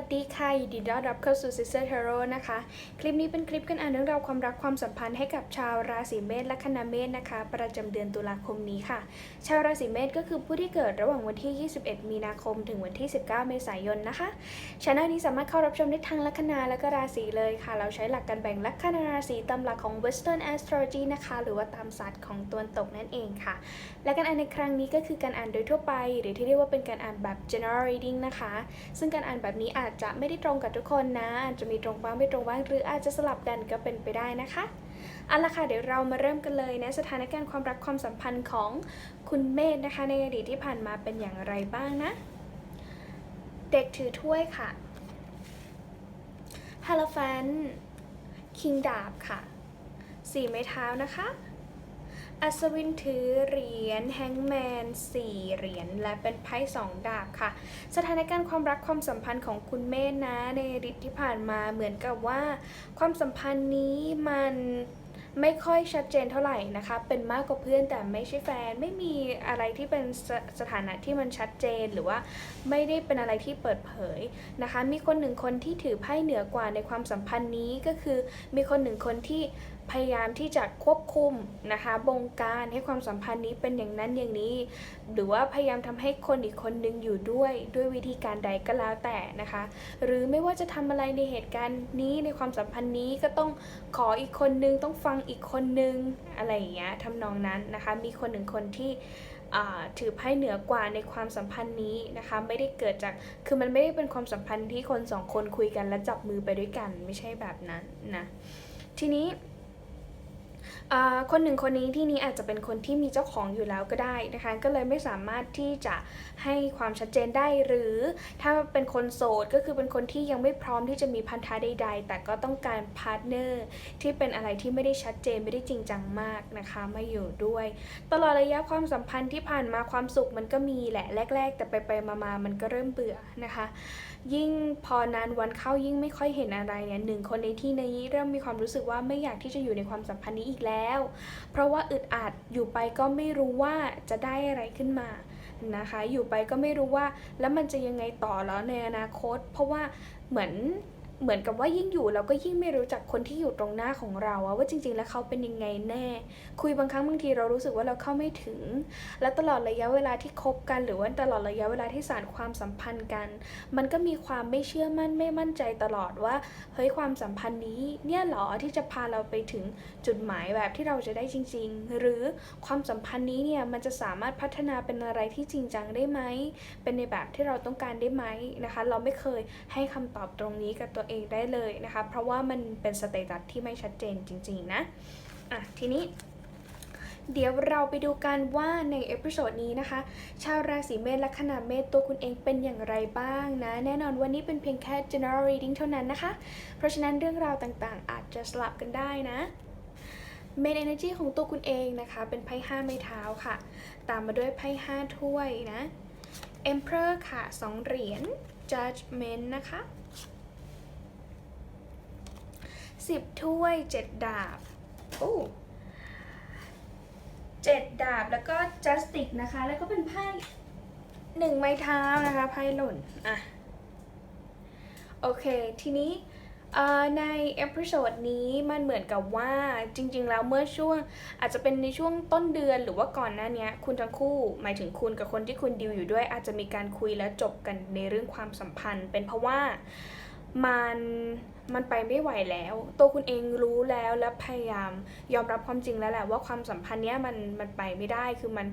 วัสดีค่ะยินดีต้อนรับเข้าสู่ Sister Tarot นะคะ คลิปนี้เป็นคลิปกันอ่านเรื่องราวความรักความสัมพันธ์ให้กับชาวราศีเมษและคณะเมษนะคะ ประจำเดือนตุลาคมนี้ค่ะ ชาวราศีเมษก็คือผู้ที่เกิดระหว่างวันที่ 21 มีนาคม ถึงวันที่ 19 เมษายนนะคะช anel นี้สามารถเข้ารับชมได้ทั้งลัคนาและก็ราศีเลยค่ะ เราใช้หลักการแบ่งลัคนาราศีตามหลักของ Western Astrology นะคะ หรือว่าตามศาสตร์ของตะวันตกนั่นเองค่ะ และการอ่านในครั้งนี้ก็คือการอ่านโดยทั่วไป หรือที่เรียกว่าเป็นการอ่านแบบ general reading นะคะ ซึ่งการอ่านแบบนี้อาจจะไม่ได้ตรงกับทุกคนนะ อาจจะมีตรงบ้างไม่ตรงบ้างหรืออาจจะสลับกันก็เป็นไปได้นะคะเอาละค่ะเดี๋ยวเรามาเริ่มกันเลยนะสถานการณ์ความรักความสัมพันธ์ของคุณเมธนะคะ ในอดีตที่ผ่านมาเป็นอย่างไรบ้างนะ เด็กถือถ้วยค่ะฮาล o ฟันคิงดาบค่ะ สี่ไม้เท้านะคะ อัศวินถือเหรียญแฮงแมนสี่เหรียญและเป็นไพ่สองดาบค่ะ สถานการณ์ความรักความสัมพันธ์ของคุณเมธนะในอดีตที่ผ่านมาเหมือนกับว่า ความสัมพันธ์นี้มันไม่ค่อยชัดเจนเท่าไหร่นะคะ เป็นมากกว่าเพื่อนแต่ไม่ใช่แฟน ไม่มีอะไรที่เป็นสสถานะที่มันชัดเจนหรือว่าไม่ได้เป็นอะไรที่เปิดเผยนะคะ มีคนหนึ่งคนที่ถือไพ่เหนือกว่าในความสัมพันธ์นี้ก็คือ มีคนหนึ่งคนที่ พยายามที่จะควบคุมนะคะบงการให้ความสัมพันธ์นี้เป็นอย่างนั้นอย่างนี้ หรือว่าพยายามทำให้คนอีกคนนึงอยู่ด้วยด้วยวิธีการใดก็แล้วแต่นะคะ หรือไม่ว่าจะทำอะไรในเหตุการณ์นี้ในความสัมพันธ์นี้ก็ต้องขออีกคนนึงต้องฟังอีกคนนึงอะไรอย่างเงี้ยทำนองนั้นนะคะมีคนหนึ่งคนที่ถือไพ่เหนือกว่าในความสัมพันธ์นี้นะคะ ไม่ได้เกิดจากคือมันไม่ได้เป็นความสัมพันธ์ที่คนสองคนคุยกันและจับมือไปด้วยกันไม่ใช่แบบนั้นนะทีนี้ คนหนึ่งคนนี้ที่นี้อาจจะเป็นคนที่มีเจ้าของอยู่แล้วก็ได้นะคะ ก็เลยไม่สามารถที่จะให้ความชัดเจนได้ หรือถ้าเป็นคนโสดก็คือเป็นคนที่ยังไม่พร้อมที่จะมีพันธะใด ๆ แต่ก็ต้องการพาร์ทเนอร์ที่เป็นอะไรที่ไม่ได้ชัดเจนไม่ได้จริงจังมากนะคะมาอยู่ด้วย ตลอดระยะความสัมพันธ์ที่ผ่านมาความสุขมันก็มีแหละแรก ๆ แต่ไปๆมาๆมันก็เริ่มเบื่อนะคะยิ่งพอนานวันเข้ายิ่งไม่ค่อยเห็นอะไรเนี่ยหนึ่งคนในที่นี้เริ่มมีความรู้สึกว่าไม่อยากที่จะอยู่ในความสัมพันธ์นี้อีกแล้ว เพราะว่าอึดอัดอยู่ไปก็ไม่รู้ว่าจะได้อะไรขึ้นมานะคะ อยู่ไปก็ไม่รู้ว่าแล้วมันจะยังไงต่อแล้วในอนาคต เพราะว่าเหมือน เหมือนกับว่ายิ่งอยู่เราก็ยิ่งไม่รู้จักคนที่อยู่ตรงหน้าของเราอะว่าจริง ๆ แล้วเขาเป็นยังไงแน่ คุยบางครั้งบางทีเรารู้สึกว่าเราเข้าไม่ถึง และตลอดระยะเวลาที่คบกัน หรือว่าตลอดระยะเวลาที่สานความสัมพันธ์กัน มันก็มีความไม่เชื่อมั่นไม่มั่นใจตลอดว่าเฮ้ยความสัมพันธ์นี้เนี่ยหรอที่จะพาเราไปถึงจุดหมายแบบที่เราจะได้จริง ๆ หรือความสัมพันธ์นี้เนี่ยมันจะสามารถพัฒนาเป็นอะไรที่จริงจังได้ไหมเป็นในแบบที่เราต้องการได้ไหมนะคะ เราไม่เคยให้คำตอบตรงนี้กับตัวเองได้เลยนะคะ เพราะว่ามันเป็นสเตตัสที่ไม่ชัดเจนจริงๆนะอะทีนี้เดี๋ยวเราไปดูกันว่าในเอพิโซดนี้นะคะ ชาวราศีเมษและขนาดเมษตัวคุณเองเป็นอย่างไรบ้างนะ แน่นอนวันนี้เป็นเพียงแค่ general reading เท่านั้นนะคะ เพราะฉะนั้นเรื่องราวต่างๆ อาจจะสลับกันได้นะ main energy ของตัวคุณเองนะคะ เป็นไพ่ห้าไม้เท้าค่ะ ตามมาด้วยไพ่ห้าถ้วยนะ emperor ค่ะสองเหรียญ judgment นะคะ สิบถ้วยเจ็ดดาบโอ้เจ็ดดาบแล้วก็ justice นะคะ แล้วก็เป็นไพ่หนึ่งไม้เท้านะคะไพ่หล่นอะโอเค ทีนี้เอ่อในเอพิโซดนี้มันเหมือนกับว่าจริง ๆ แล้วเมื่อช่วงอาจจะเป็นในช่วงต้นเดือนหรือว่าก่อนหน้าเนี้ยคุณทั้งคู่ หมายถึงคุณกับคนที่คุณดิวอยู่ด้วย อาจจะมีการคุยและจบกันในเรื่องความสัมพันธ์ เป็นเพราะว่า มันมันไปไม่ไหวแล้ว ตัวคุณเองรู้แล้วและพยายามยอมรับความจริงแล้วแหละว่าความสัมพันธ์เนี้ยมันมันไปไม่ได้คือมัน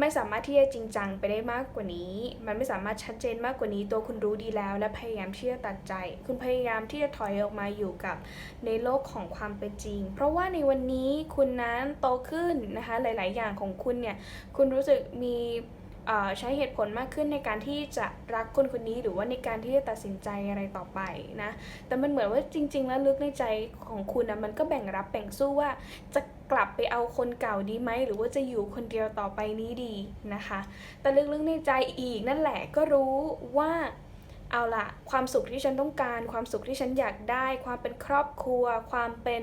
ไม่สามารถที่จะจริงจังไปได้มากกว่านี้ มันไม่สามารถชัดเจนมากกว่านี้ ตัวคุณรู้ดีแล้ว และพยายามที่จะตัดใจ คุณพยายามที่จะถอยออกมาอยู่กับในโลกของความเป็นจริง เพราะว่าในวันนี้คุณนั้นโตขึ้นนะคะ หลาย ๆ อย่างของคุณเนี่ย คุณรู้สึกมี ใช้เหตุผลมากขึ้นในการที่จะรักคนคนนี้หรือว่าในการที่จะตัดสินใจอะไรต่อไปนะ แต่มันเหมือนว่าจริง ๆ แล้วลึกในใจของคุณนะมันก็แบ่งรับแบ่งสู้ว่าจะกลับไปเอาคนเก่าดีไหมหรือว่าจะอยู่คนเดียวต่อไปนี้ดีนะคะ แต่ลึกๆในใจอีกนั่นแหละก็รู้ว่าเอาละความสุขที่ฉันต้องการ ความสุขที่ฉันอยากได้ ความเป็นครอบครัว ความเป็น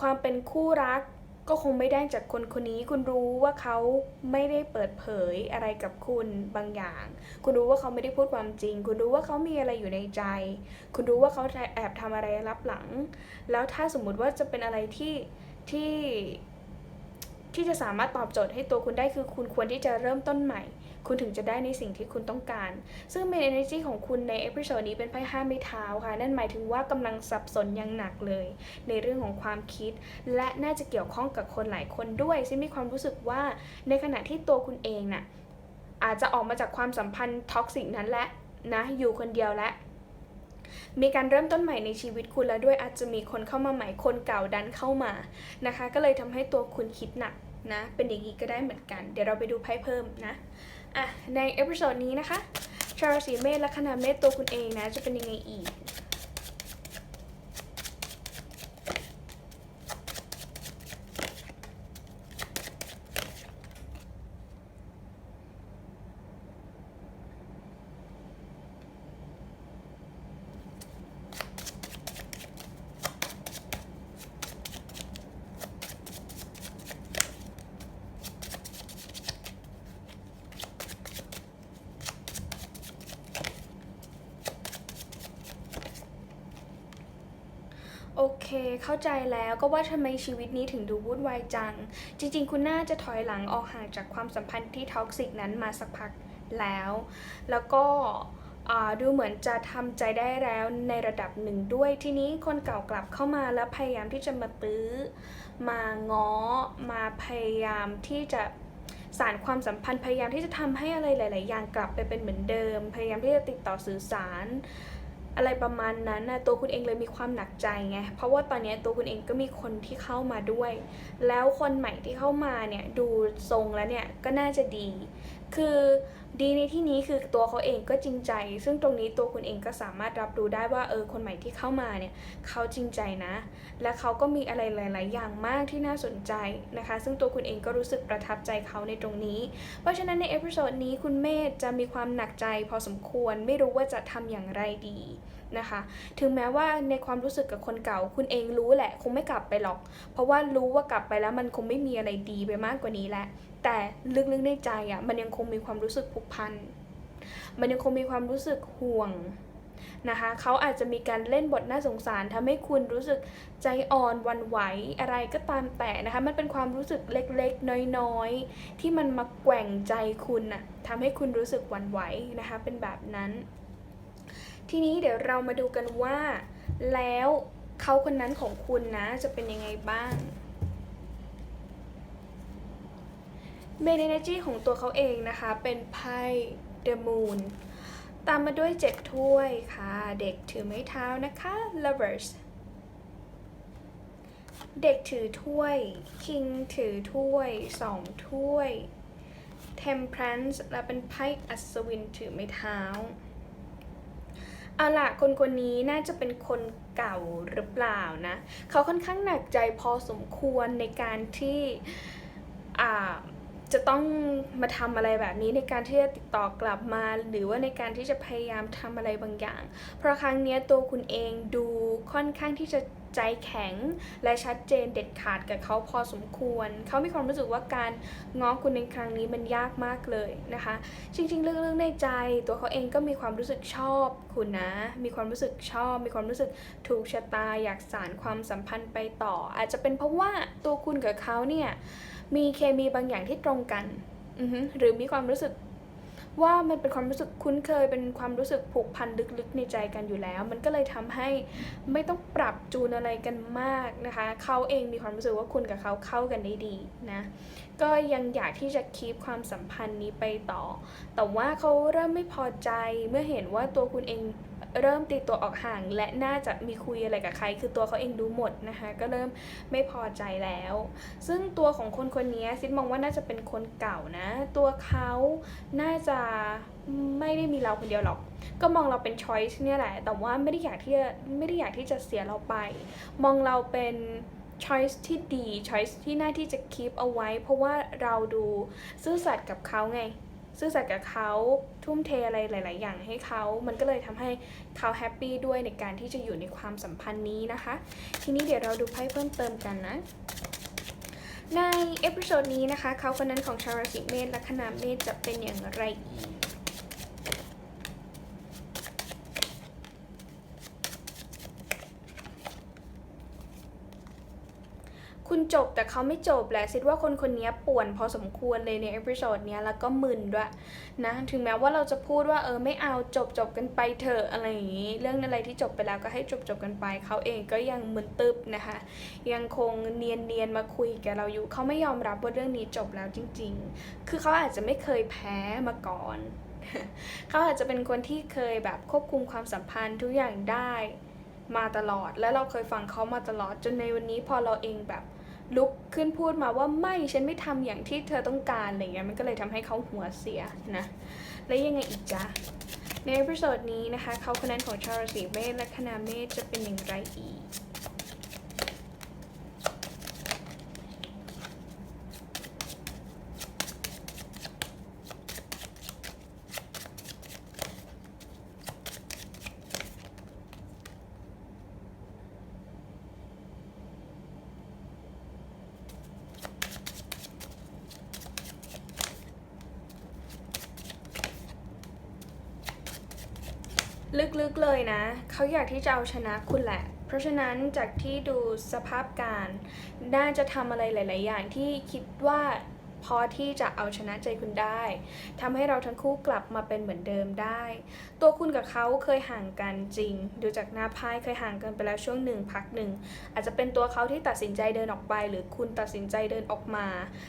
ความเป็นคู่รัก ก็คงไม่ได้จากคนคนนี้คุณรู้ว่าเขาไม่ได้เปิดเผยอะไรกับคุณบางอย่าง คุณรู้ว่าเขาไม่ได้พูดความจริง คุณรู้ว่าเขามีอะไรอยู่ในใจ คุณรู้ว่าเขาแอบทำอะไรลับหลัง แล้วถ้าสมมุติว่าจะเป็นอะไรที่ที่ที่จะสามารถตอบโจทย์ให้ตัวคุณได้คือคุณควรที่จะเริ่มต้นใหม่ คุณถึงจะได้ในสิ่งที่คุณต้องการ ซึ่ง main energy ของคุณในเอพิโซดนี้เป็นไพ่ห้าไม้เท้าค่ะ นั่นหมายถึงว่ากำลังสับสนอย่างหนักเลย ในเรื่องของความคิด และน่าจะเกี่ยวข้องกับคนหลายคนด้วยซึ่งมีความรู้สึกว่าในขณะที่ตัวคุณเองน่ะอาจจะออกมาจากความสัมพันธ์ท็อกซิกนั้นและนะอยู่คนเดียวและมีการเริ่มต้นใหม่ในชีวิตคุณแล้วด้วยอาจจะมีคนเข้ามาใหม่คนเก่าดันเข้ามานะคะ ก็เลยทำให้ตัวคุณคิดหนักนะ เป็นอย่างนี้ก็ได้เหมือนกัน เดี๋ยวเราไปดูไพ่เพิ่มนะ อะในเอพิโซดนี้นะคะชาวราศีเมษและคณะเมษตัวคุณเองนะจะเป็นยังไงอีก เคเข้าใจแล้วก็ว่าทำไมชีวิตนี้ถึงดูวุ่นวายจัง จริงๆ คุณน่าจะถอยหลังออกห่างจากความสัมพันธ์ที่ท็อกซิกนั้นมาสักพักแล้ว แล้วก็ดูเหมือนจะทำใจได้แล้วในระดับหนึ่งด้วย ทีนี้คนเก่ากลับเข้ามาแล้วพยายามที่จะมาตื้อ มาง้อ มาพยายามที่จะสารความสัมพันธ์พยายามที่จะทำให้อะไรหลาย ๆ อย่างกลับไปเป็นเหมือนเดิม พยายามที่จะติดต่อสื่อสาร อะไรประมาณนั้นนะตัวคุณเองเลยมีความหนักใจไงเพราะว่าตอนนี้ตัวคุณเองก็มีคนที่เข้ามาด้วย แล้วคนใหม่ที่เข้ามาเนี่ยดูทรงแล้วเนี่ยก็น่าจะดี คือดีในที่นี้คือตัวเขาเองก็จริงใจ ซึ่งตรงนี้ตัวคุณเองก็สามารถรับรู้ได้ว่าเออคนใหม่ที่เข้ามาเนี่ยเขาจริงใจนะ และเขาก็มีอะไรหลาย ๆ อย่างมากที่น่าสนใจนะคะ ซึ่งตัวคุณเองก็รู้สึกประทับใจเขาในตรงนี้ เพราะฉะนั้นในเอพิโซดนี้คุณเมธจะมีความหนักใจพอสมควรไม่รู้ว่าจะทำอย่างไรดี นะคะ ถึงแม้ว่าในความรู้สึกกับคนเก่า คุณเองรู้แหละ คงไม่กลับไปหรอก เพราะว่ารู้ว่ากลับไปแล้วมันคงไม่มีอะไรดีไปมากกว่านี้แหล้วแต่ลึกๆในใจอะมันยังคงมีความรู้สึกผูกพัน มันยังคงมีความรู้สึกห่วงนะคะเขาอาจจะมีการเล่นบทน่าสงสารทำให้คุณรู้สึกใจอ่อนวันไหวอะไรก็ตามแต่นะคะมันเป็นความรู้สึกเล็กๆ น้อยๆ ที่มันมาแกว่งใจคุณน่ะทำให้คุณรู้สึกวั่นไหวนะคะเป็นแบบนั้น ทีนี้เดี๋ยวเรามาดูกันว่า แล้วเขาคนนั้นของคุณนะ จะเป็นยังไงบ้างเมน energy ของตัวเขาเองนะคะ เป็นไพ่ The Moon ตามมาด้วย7ถ้วยค่ะ เด็กถือไม้เท้านะคะ Lovers เด็กถือถ้วย King ถือถ้วย2ถ้วย Temperance และเป็นไพ่อัศวินถือไม้เท้า เอาล่ะคนคนนี้น่าจะเป็นคนเก่าหรือเปล่านะ เขาค่อนข้างหนักใจพอสมควรในการที่อ่า จะต้องมาทำอะไรแบบนี้ในการที่จะติดต่อกลับมา หรือว่าในการที่จะพยายามทำอะไรบางอย่าง เพราะครั้งนี้ตัวคุณเองดูค่อนข้างที่จะใจแข็งและชัดเจนเด็ดขาดกับเขาพอสมควร เขามีความรู้สึกว่าการง้อคุณในครั้งนี้มันยากมากเลยนะคะ จริงๆ เรื่องๆในใจ ตัวเขาเองก็มีความรู้สึกชอบคุณนะ มีความรู้สึกชอบ มีความรู้สึกถูกชะตาอยากสานความสัมพันธ์ไปต่อ อาจจะเป็นเพราะว่าตัวคุณกับเขาเนี่ย มีเคมีบางอย่างที่ตรงกันอือฮึหรือมีความรู้สึกว่ามันเป็นความรู้สึกคุ้นเคยเป็นความรู้สึกผูกพันลึกๆในใจกันอยู่แล้ว มันก็เลยทำให้ไม่ต้องปรับจูนอะไรกันมากนะคะ เขาเองมีความรู้สึกว่าคุณกับเขาเข้ากันได้ดีนะก็ยังอยากที่จะคีปความสัมพันธ์นี้ไปต่อ แต่ว่าเขาเริ่มไม่พอใจเมื่อเห็นว่าตัวคุณเอง เริ่มตีตัวออกห่าง และน่าจะมีคุยอะไรกับใคร คือตัวเขาเองดูหมดนะคะก็เริ่มไม่พอใจแล้ว ซึ่งตัวของคนคนนี้ซิดมองว่าน่าจะเป็นคนเก่านะ ตัวเขาน่าจะไม่ได้มีเราคนเดียวหรอก ก็มองเราเป็นช้อยส์เนี่ยแหละ แต่ว่าไม่ได้อยากที่จะไม่ได้อยากที่จะเสียเราไป มองเราเป็น choice ที่ดี choice ที่น่าที่จะ keep เอาไว้ เพราะว่าเราดูซื่อสัตย์กับเขาไง ซื่อสัตย์กับเขาทุ่มเทอะไรหลาย ๆ อย่างให้เขา มันก็เลยทำให้เขาแฮปปี้ด้วยในการที่จะอยู่ในความสัมพันธ์นี้นะคะ ทีนี้เดี๋ยวเราดูไพ่เพิ่มเติมกันนะในเอพิโซดนี้นะคะ เขาคนนั้นของชาวราศีเมษและคณะเมษจะเป็นอย่างไรอีก คุณจบแต่เขาไม่จบแหละซิดว่าคนคนนี้ป่วนพอสมควรเลยในเอพิโซดเนี้ยแล้วก็มึนด้วยนะถึงแม้ว่าเราจะพูดว่าเออไม่เอาจบจบกันไปเถอะอะไรอย่างนี้ เรื่องอะไรที่จบไปแล้วก็ให้จบจบกันไป เขาเองก็ยังมึนตึบนะคะ ยังคงเนียนเนียนมาคุยกับเราอยู่เขาไม่ยอมรับว่าเรื่องนี้จบแล้วจริง ๆ คือเขาอาจจะไม่เคยแพ้มาก่อนเขาอาจจะเป็นคนที่เคยแบบควบคุมความสัมพันธ์ทุกอย่างได้มาตลอดและเราเคยฟังเขามาตลอดจนในวันนี้พอเราเองแบบ ลุกขึ้นพูดมาว่าไม่ฉันไม่ทำอย่างที่เธอต้องการอะไรเงี้ยมันก็เลยทำให้เขาหัวเสียนะ แล้วยังไงอีกจ๊ะในเอพิโซดนี้นะคะเขาคะแนนของชาวราศีเมษและคณะเมษจะเป็นอย่างไรอีก ลึกๆเลยนะ เขา อยากที่จะเอาชนะคุณแหละ เพราะฉะนั้นจากที่ดูสภาพการน่าจะทำอะไรหลาย ๆ อย่างที่คิดว่า พอที่จะเอาชนะใจคุณได้ทำให้เราทั้งคู่กลับมาเป็นเหมือนเดิมได้ ตัวคุณกับเขาเคยห่างกันจริง ดูจากหน้าไพ่เคยห่างกันไปแล้วช่วงหนึ่งพักหนึ่งอาจจะเป็นตัวเขาที่ตัดสินใจเดินออกไป หรือคุณตัดสินใจเดินออกมา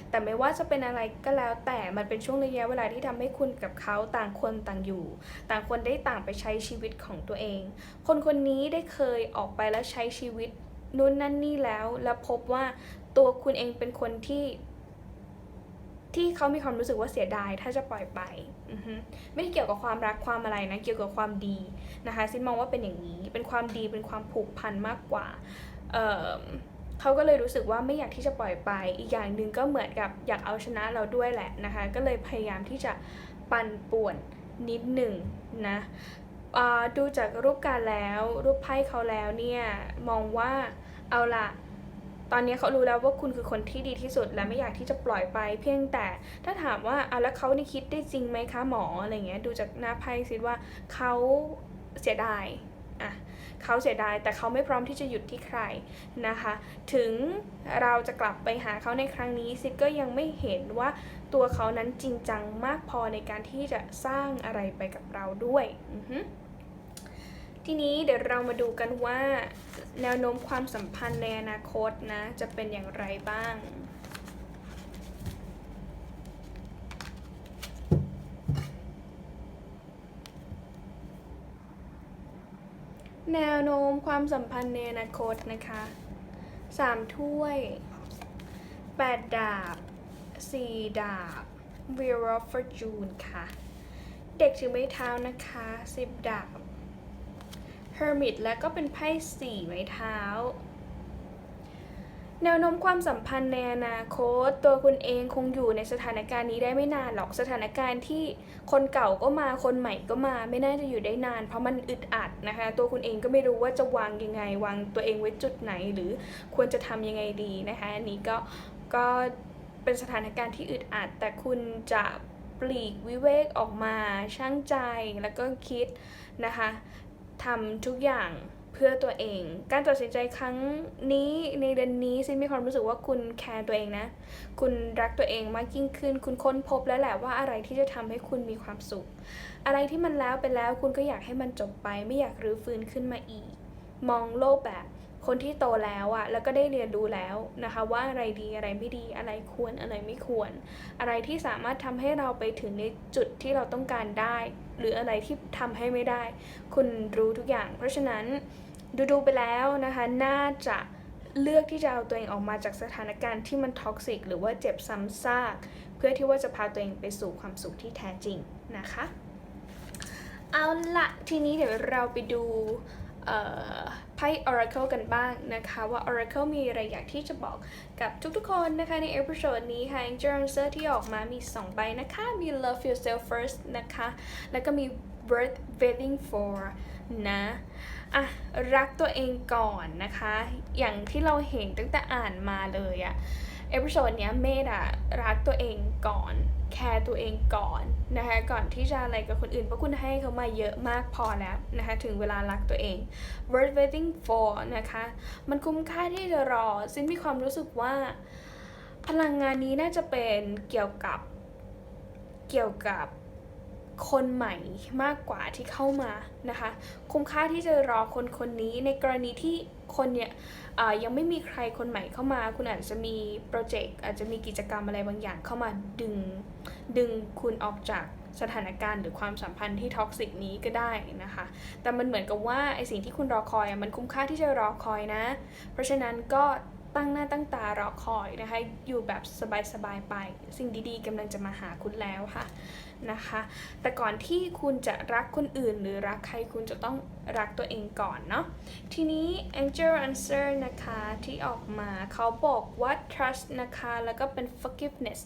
แต่ไม่ว่าจะเป็นอะไรก็แล้ว แต่มันเป็นช่วงระยะเวลาที่ทำให้คุณกับเขาต่างคนต่างอยู่ ต่างคนได้ต่างไปใช้ชีวิตของตัวเอง คนคนนี้ได้เคยออกไปแล้วใช้ชีวิตนู่นนั่นนี่แล้ว แล้วพบว่าตัวคุณเองเป็นคนที่ ที่เขามีความรู้สึกว่าเสียดายถ้าจะปล่อยไป ไม่ได้เกี่ยวกับความรักความอะไรนะ เกี่ยวกับความดีนะคะซินมองว่าเป็นอย่างนี้ เป็นความดี เป็นความผูกพันมากกว่าเเขาก็เลยรู้สึกว่าไม่อยากที่จะปล่อยไป อีกอย่างหนึ่งก็เหมือนกับอยากเอาชนะเราด้วยแหละนะคะ ก็เลยพยายามที่จะปั่นป่วนนิดหนึ่งนะดูจากรูปการแล้ว รูปไพ่เขาแล้วเนี่ย มองว่าเอาละ ตอนนี้เขารู้แล้วว่าคุณคือคนที่ดีที่สุด และไม่อยากที่จะปล่อยไป เพียงแต่ถ้าถามว่าอะแล้วเขานี่คิดได้จริงไหมคะหมออะไรเงี้ยดูจากหน้าไพ่ซิว่าเขาเสียดายอะเขาเสียดายแต่เขาไม่พร้อมที่จะหยุดที่ใครนะคะ ถึงเราจะกลับไปหาเขาในครั้งนี้ซิก็ยังไม่เห็นว่าตัวเขานั้นจริงจังมากพอในการที่จะสร้างอะไรไปกับเราด้วยอือฮึ ทีนี้เดี๋ยวเรามาดูกันว่าแนวโน้มความสัมพันธ์ในอนาคตนะ จะเป็นอย่างไรบ้างแนวโน้มความสัมพันธ์ในอนาคตนะคะสามถ้วยแปดดาบสี่ดาบ Wheel of Fortune ค่ะ เด็กถือไม้เท้านะคะสิบดาบ Hermit และก็เป็นไพ่สี่ไม้เท้า แนวโน้มความสัมพันธ์ในอนาคต ตัวคุณเองคงอยู่ในสถานการณ์นี้ได้ไม่นานหรอกสถานการณ์ที่คนเก่าก็มาคนใหม่ก็มาไม่น่าจะอยู่ได้นาน เพราะมันอึดอัดนะคะ ตัวคุณเองก็ไม่รู้ว่าจะวางยังไง วางตัวเองไว้จุดไหน หรือควรจะทำยังไงดีนะคะอันนี้ก็ก็เป็นสถานการณ์ที่อึดอัด แต่คุณจะปลีกวิเวกออกมาช่างใจแล้วก็คิดนะคะ ทำทุกอย่างเพื่อตัวเอง การตัดสินใจครั้งนี้ในเดือนนี้ซินมีความรู้สึกว่าคุณแคร์ตัวเองนะ คุณรักตัวเองมากยิ่งขึ้น คุณค้นพบแล้วแหละว่าอะไรที่จะทำให้คุณมีความสุข อะไรที่มันแล้วไปแล้วคุณก็อยากให้มันจบไป ไม่อยากรื้อฟื้นขึ้นมาอีก มองโลกแบบคนที่โตแล้วอะแล้วก็ได้เรียนรู้แล้วนะคะว่าอะไรดีอะไรไม่ดีอะไรควรอะไรไม่ควร อะไรที่สามารถทำให้เราไปถึงในจุดที่เราต้องการได้ หรืออะไรที่ทำให้ไม่ได้ คุณรู้ทุกอย่าง เพราะฉะนั้นดูดูๆไปแล้วนะคะน่าจะเลือกที่จะเอาตัวเองออกมาจากสถานการณ์ที่มันท็อกซิกหรือว่าเจ็บซ้ำซาก เพื่อที่ว่าจะพาตัวเองไปสู่ความสุขที่แท้จริงนะคะ เอาละทีนี้เดี๋ยวเราไปดู ไพ่ Oracle กันบ้างนะคะว่า Oracle มีอะไรอยากที่จะบอกกับทุกๆคนนะคะในเอพิโซดนี้ค่ะ Angel Answer ที่ออกมามี 2 ใบนะคะ มี Love Yourself First นะคะ แล้วก็มี Worth Waiting For นะอะรักตัวเองก่อนนะคะ อย่างที่เราเห็นตั้งแต่อ่านมาเลยอะ เอพิโซดเนี้ยเมดอะรักตัวเองก่อน แคร์ตัวเองก่อนนะคะก่อนที่จะอะไรกับคนอื่นเพราะคุณให้เขามาเยอะมากพอแล้วนะคะถึงเวลารักตัวเอง worth waiting for นะคะมันคุ้มค่าที่จะรอซึ่งมีความรู้สึกว่า พลังงานนี้น่าจะเป็นเกี่ยวกับเกี่ยวกับคนใหม่มากกว่าที่เข้ามานะคะ คุ้มค่าที่จะรอคนคนนี้ในกรณีที่ คนเนี่ยยังไม่มีใครคนใหม่เข้ามา คุณอาจจะมีโปรเจกต์อาจจะมีกิจกรรมอะไรบางอย่างเข้ามาดึงดึงคุณออกจากสถานการณ์หรือความสัมพันธ์ที่ท็อกซิกนี้ก็ได้นะคะ แต่มันเหมือนกับว่าไอสิ่งที่คุณรอคอยมันคุ้มค่าที่จะรอคอยนะ เพราะฉะนั้นก็ ตั้งหน้าตั้งตารอคอยนะคะ อยู่แบบสบายๆไป สิ่งดีๆกำลังจะมาหาคุณแล้วค่ะนะคะ แต่ก่อนที่คุณจะรักคนอื่น หรือรักใครคุณจะต้องรักตัวเองก่อนเนาะ ทีนี้ Angel Answer นะคะที่ออกมาเขาบอกว่า trust นะคะ แล้วก็เป็น forgiveness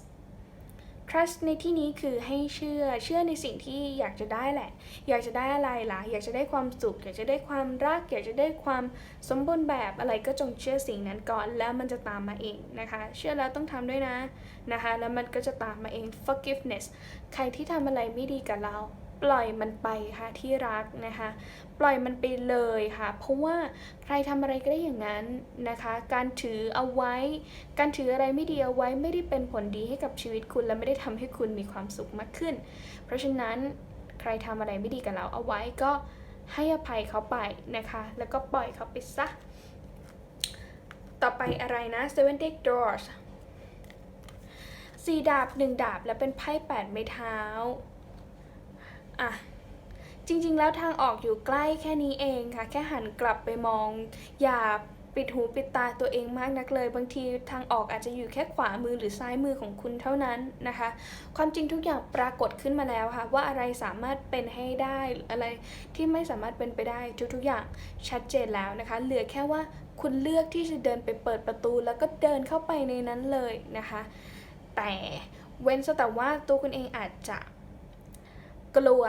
trust ในที่นี้คือให้เชื่อ เชื่อในสิ่งที่อยากจะได้แหละ อยากจะได้อะไรล่ะ อยากจะได้ความสุข อยากจะได้ความรัก อยากจะได้ความสมบูรณ์แบบอะไรก็จงเชื่อสิ่งนั้นก่อน แล้วมันจะตามมาเองนะคะ เชื่อแล้วต้องทำด้วยนะนะคะ แล้วมันก็จะตามมาเอง forgiveness ใครที่ทำอะไรไม่ดีกับเรา ปล่อยมันไปค่ะที่รักนะคะ ปล่อยมันไปเลยค่ะ เพราะว่าใครทำอะไรก็ได้อย่างนั้นนะคะ การถือเอาไว้ การถืออะไรไม่ดีเอาไว้ไม่ได้เป็นผลดีให้กับชีวิตคุณ และไม่ได้ทำให้คุณมีความสุขมากขึ้น เพราะฉะนั้นใครทำอะไรไม่ดีกับเราเอาไว้ก็ให้อภัยเขาไปนะคะ แล้วก็ปล่อยเขาไปซะ ต่อไปอะไรนะ Seven Deck Doors สี่ดาบหนึ่งดาบแล้วเป็นไพ่แปดไม้เท้า อะจริงๆ แล้วทางออกอยู่ใกล้แค่นี้เองค่ะ แค่หันกลับไปมอง อย่าปิดหูปิดตาตัวเองมากนักเลย บางทีทางออกอาจจะอยู่แค่ขวามือหรือซ้ายมือของคุณเท่านั้นนะคะ ความจริงทุกอย่างปรากฏขึ้นมาแล้วค่ะ ว่าอะไรสามารถเป็นให้ได้อะไรที่ไม่สามารถเป็นไปได้ทุกๆอย่างชัดเจนแล้วนะคะ เหลือแค่ว่าคุณเลือกที่จะเดินไปเปิดประตู แล้วก็เดินเข้าไปในนั้นเลยนะคะ แต่เว้นแต่ว่าตัวคุณเองอาจจะ กลัว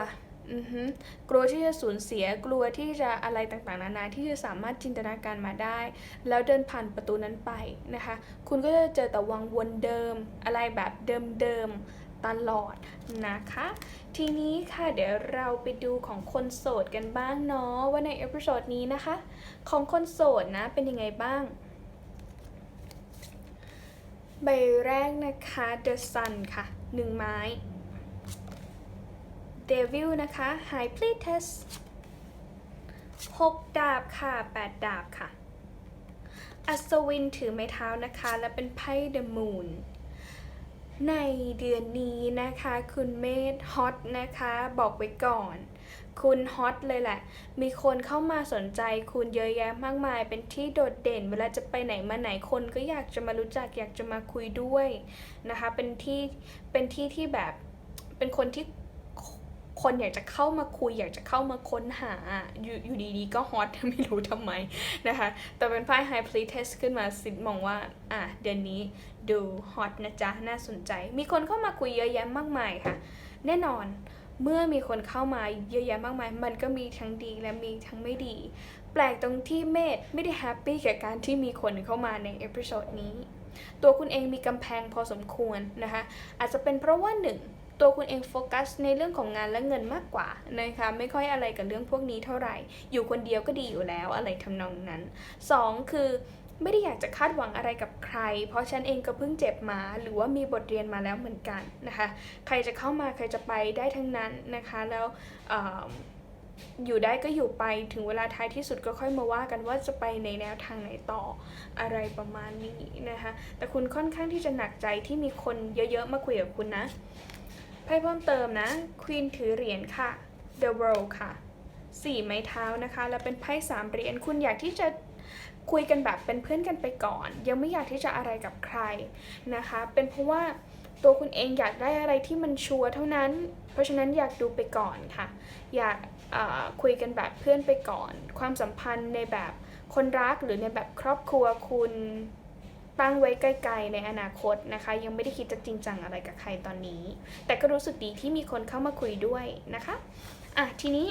อือฮึกลัวที่จะสูญเสียกลัวที่จะอะไรต่างๆ นานาที่จะสามารถจินตนาการมาได้ แล้วเดินผ่านประตูนั้นไปนะคะ คุณก็จะเจอแต่วังวนเดิม อะไรแบบเดิมๆตลอดนะคะ ทีนี้ค่ะเดี๋ยวเราไปดูของคนโสดกันบ้างเนาะว่าในเอพิโซดนี้นะคะ ของคนโสดนะเป็นยังไงบ้างใบแรกนะคะ The Sun ค่ะหนึ่งไม้ Devil นะคะ High Priestess หกดาบค่ะแปดดาบค่ะ อัศวินถือไม้เท้านะคะ และเป็นไพ่ The Moon ในเดือนนี้นะคะ คุณเมธฮอตนะคะ บอกไว้ก่อน คุณฮอตเลยแหละ มีคนเข้ามาสนใจคุณเยอะแยะมากมาย เป็นที่โดดเด่น เวลาจะไปไหนมาไหนคนก็อยากจะมารู้จักอยากจะมาคุยด้วยนะคะ เป็นที่เป็นที่ที่แบบเป็นคนที่ คนอยากจะเข้ามาคุย อยากจะเข้ามาค้นหาอยู่อยู่ดีๆ ก็ฮอตไม่รู้ทำไมนะคะ แต่เป็นไพ่ High Priestess ขึ้นมาสิมองว่า อะ เดือนนี้ดูฮอตนะจ๊ะ น่าสนใจ มีคนเข้ามาคุยเยอะแยะมากมายค่ะ แน่นอนเมื่อมีคนเข้ามาเยอะแยะมากมาย มันก็มีทั้งดีและมีทั้งไม่ดี แปลกตรงที่เมธไม่ได้แฮปปี้กับการที่มีคนเข้ามาในเอพิโซดนี้ ตัวคุณเองมีกำแพงพอสมควรนะคะ อาจจะเป็นเพราะว่าหนึ่ง ตัวคุณเองโฟกัสในเรื่องของงานและเงินมากกว่านะคะไม่ค่อยอะไรกับเรื่องพวกนี้เท่าไหร่ อยู่คนเดียวก็ดีอยู่แล้วอะไรทำนองนั้น 2. คือไม่ได้อยากจะคาดหวังอะไรกับใคร เพราะฉันเองก็เพิ่งเจ็บมาหรือว่ามีบทเรียนมาแล้วเหมือนกันนะคะ ใครจะเข้ามาใครจะไปได้ทั้งนั้นนะคะ แล้วอยู่ได้ก็อยู่ไปถึงเวลาท้ายที่สุดก็ค่อยมาว่ากันว่าจะไปในแนวทางไหนต่ออะไรประมาณนี้นะคะ แต่คุณค่อนข้างที่จะหนักใจที่มีคนเยอะๆมาคุยกับคุณนะ ไพ่เพิ่มเติมนะควีนถือเหรียญค่ะ The World ค่ะสี่ไม้เท้านะคะ แล้วเป็นไพ่สามเหรียญคุณอยากที่จะคุยกันแบบเป็นเพื่อนกันไปก่อน ยังไม่อยากที่จะอะไรกับใครนะคะ เป็นเพราะว่าตัวคุณเองอยากได้อะไรที่มันชัวร์เท่านั้น เพราะฉะนั้นอยากดูไปก่อนค่ะ อยากคุยกันแบบเพื่อนไปก่อน ความสัมพันธ์ในแบบคนรักหรือในแบบครอบครัวคุณ ตั้งไว้ไกลๆในอนาคตนะคะ ยังไม่ได้คิดจะจริงจังอะไรกับใครตอนนี้ แต่ก็รู้สึกดีที่มีคนเข้ามาคุยด้วยนะคะอะทีนี้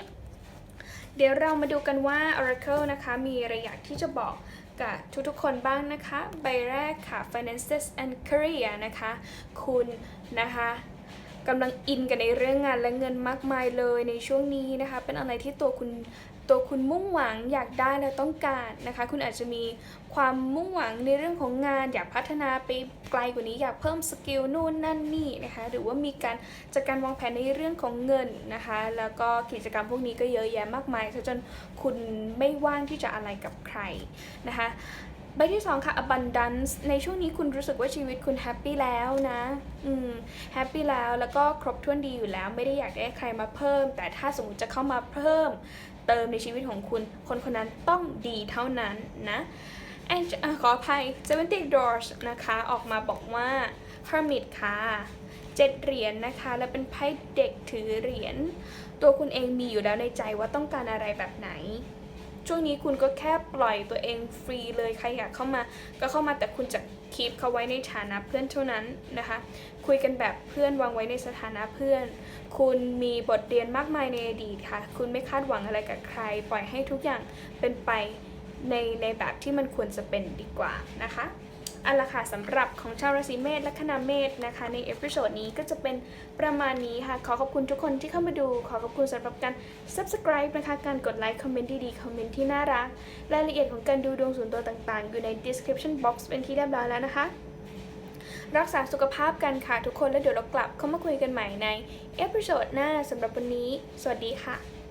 เดี๋ยวเรามาดูกันว่า Oracle นะคะ มีอะไรอยากที่จะบอกกับทุกๆคนบ้างนะคะ ใบแรกค่ะ finances and career นะคะ คุณนะคะกำลังอินกันในเรื่องงานและเงินมากมายเลยในช่วงนี้นะคะ เป็นอะไรที่ตัวคุณ ตัวคุณมุ่งหวังอยากได้และต้องการนะคะ คุณอาจจะมีความมุ่งหวังในเรื่องของงาน อยากพัฒนาไปไกลกว่านี้อยากเพิ่มสกิลนู่นนั่นนี่นะคะหรือว่ามีการจัดการวางแผนในเรื่องของเงินนะคะ แล้วก็กิจกรรมพวกนี้ก็เยอะแยะมากมายซะจนคุณไม่ว่างที่จะอะไรกับใครนะคะใบที่ 2 ค่ะ abundance ในช่วงนี้คุณรู้สึกว่าชีวิตคุณแฮปปี้แล้วนะ อืม แฮปปี้แล้วแล้วก็ครบถ้วนดีอยู่แล้ว ไม่ได้อยากได้ใครมาเพิ่ม แต่ถ้าสมมติจะเข้ามาเพิ่ม เติมในชีวิตของคุณ คนคนนั้นต้องดีเท่านั้นนะแอะขออภัย70 doors นะคะ ออกมาบอกว่า hermit ค่ะเจ็ดเหรียญนะคะ และเป็นไพ่เด็กถือเหรียญตัวคุณเองมีอยู่แล้วในใจว่าต้องการอะไรแบบไหน ช่วงนี้คุณก็แค่ปล่อยตัวเองฟรีเลยใครอยากเข้ามา ก็เข้ามาแต่คุณจะคีปเขาไว้ในฐานะเพื่อนเท่านั้นนะคะ คุยกันแบบเพื่อนวางไว้ในสถานะเพื่อน คุณมีบทเรียนมากมายในอดีตค่ะ คุณไม่คาดหวังอะไรกับใคร ปล่อยให้ทุกอย่างเป็นไปในในแบบที่มันควรจะเป็นดีกว่านะคะ อันละค่ะสำหรับของชาวราศีเมษและคณะเมษนะคะ ในเอพิโซดนี้ก็จะเป็นประมาณนี้ค่ะ ขอขอบคุณทุกคนที่เข้ามาดู ขอขอบคุณสำหรับการ subscribe นะคะ การกดไลค์ คอมเมนต์ดีๆ คอมเมนต์ที่น่ารัก รายละเอียดของการดูดวงส่วนตัวต่างๆ อยู่ใน description box เป็นที่เรียบร้อยแล้วนะคะ รักษาสุขภาพกันค่ะทุกคนแล้วเดี๋ยวเรากลับเข้ามาคุยกันใหม่ในเอพิโซดหน้าสำหรับวันนี้ สวัสดีค่ะ